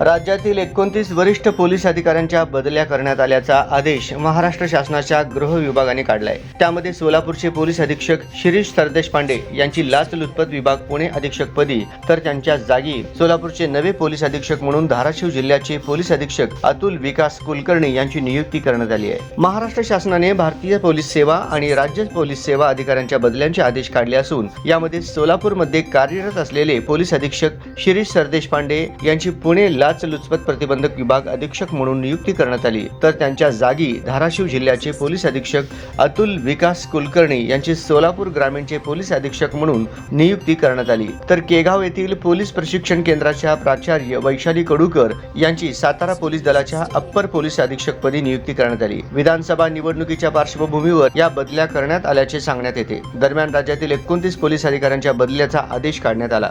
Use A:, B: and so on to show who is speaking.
A: राज्यातील एकोणतीस वरिष्ठ पोलीस अधिकाऱ्यांच्या बदल्या करण्यात आल्याचा आदेश महाराष्ट्र शासनाच्या गृह विभागाने काढलाय. त्यामध्ये सोलापूरचे पोलीस अधीक्षक शिरीष सरदेशपांडे यांची लाचलुचपत विभाग पुणे अधीक्षकपदी तर त्यांच्या जागी सोलापूरचे नवे पोलीस अधीक्षक म्हणून धाराशिव जिल्ह्याचे पोलीस अधीक्षक अतुल विकास कुलकर्णी यांची नियुक्ती करण्यात आली आहे. महाराष्ट्र शासनाने भारतीय पोलीस सेवा आणि राज्य पोलीस सेवा अधिकाऱ्यांच्या बदल्यांचे आदेश काढले असून यामध्ये सोलापूरमध्ये कार्यरत असलेले पोलीस अधीक्षक शिरीष सरदेशपांडे यांची पुणे लाचलुचपत प्रतिबंधक विभाग अधीक्षक म्हणून नियुक्ती करण्यात आली. तर त्यांच्या जागी धाराशिव जिल्ह्याचे पोलीस अधीक्षक अतुल विकास कुलकर्णी यांची सोलापूर ग्रामीणचे पोलीस अधीक्षक म्हणून नियुक्ती करण्यात आली. तर केगाव येथील पोलीस प्रशिक्षण केंद्राच्या प्राचार्य वैशाली कडूकर यांची सातारा पोलीस दलाच्या अप्पर पोलीस अधीक्षकपदी नियुक्ती करण्यात आली. विधानसभा निवडणुकीच्या पार्श्वभूमीवर या बदल्या करण्यात आल्याचे सांगण्यात येते. दरम्यान राज्यातील एकोणतीस पोलीस अधिकाऱ्यांच्या बदल्याचा आदेश काढण्यात आला.